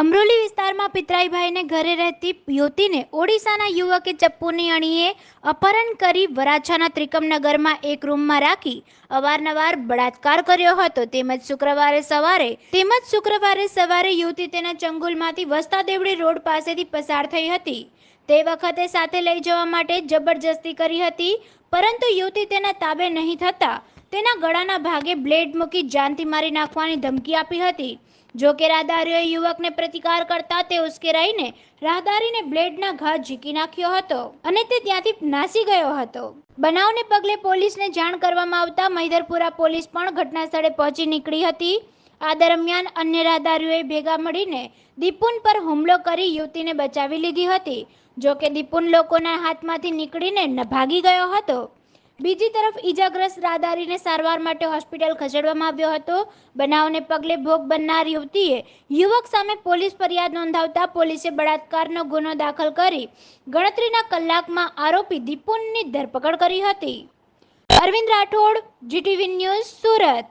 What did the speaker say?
અમરોલી વિસ્તારમાં પિતરાઈભાઈને ઘરે રહેતી યુવતીને ઓડિશાના યુવકે ચપ્પુની અણીએ અપહરણ કરી વરાછાના ત્રિકમનગરમાં એક રૂમમાં રાખી અવારનવાર બળાત્કાર કર્યો હતો. તેમજ શુક્રવારે સવારે, તેમજ શુક્રવારે સવારે યુવતી તેના ચંગુલમાંથી વસ્તા દેવડી રોડ પાસેથી પસાર થઈ હતી. તે વખતે સાથે લઈ જવા માટે જબરજસ્તી કરી હતી, પરંતુ યુવતી તેના તાબે નહીં થતા તેના ગળાના ભાગે બ્લેડ મૂકી જાનથી મારી નાખવાની ધમકી આપી હતી. જો કે રાહદારીઓએ યુવકને પ્રતિકાર કરતા તે ઉશ્કેરાઈને રાહદારીને બ્લેડના ઘા ઝીકી નાખ્યો હતો અને તે ત્યાંથી નાસી ગયો હતો. બનાવને પગલે પોલીસને જાણ કરવામાં આવતા મહિધરપુરા પોલીસ પણ ઘટના સ્થળે પહોંચી નીકળી હતી. આ દરમિયાન અન્ય રાહદારીઓએ ભેગા મળીને દીપુન પર હુમલો કરી યુવતીને બચાવી લીધી હતી. જો કે દીપુન લોકોના હાથમાંથી નીકળીને ભાગી ગયો હતો. બીજી તરફ ઈજાગ્રસ્ત રાદારીને સારવાર માટે હોસ્પિટલ ખસેડવામાં આવ્યો હતો. બનાવને પગલે ભોગ બનનાર યુવતીએ યુવક સામે પોલીસ ફરિયાદ નોંધાવતા પોલીસે બળાત્કારનો ગુનો દાખલ કરી ગણતરીના કલાકમાં આરોપી દીપુનની ધરપકડ કરી હતી. Arvind Rathod, GTV news, Surat.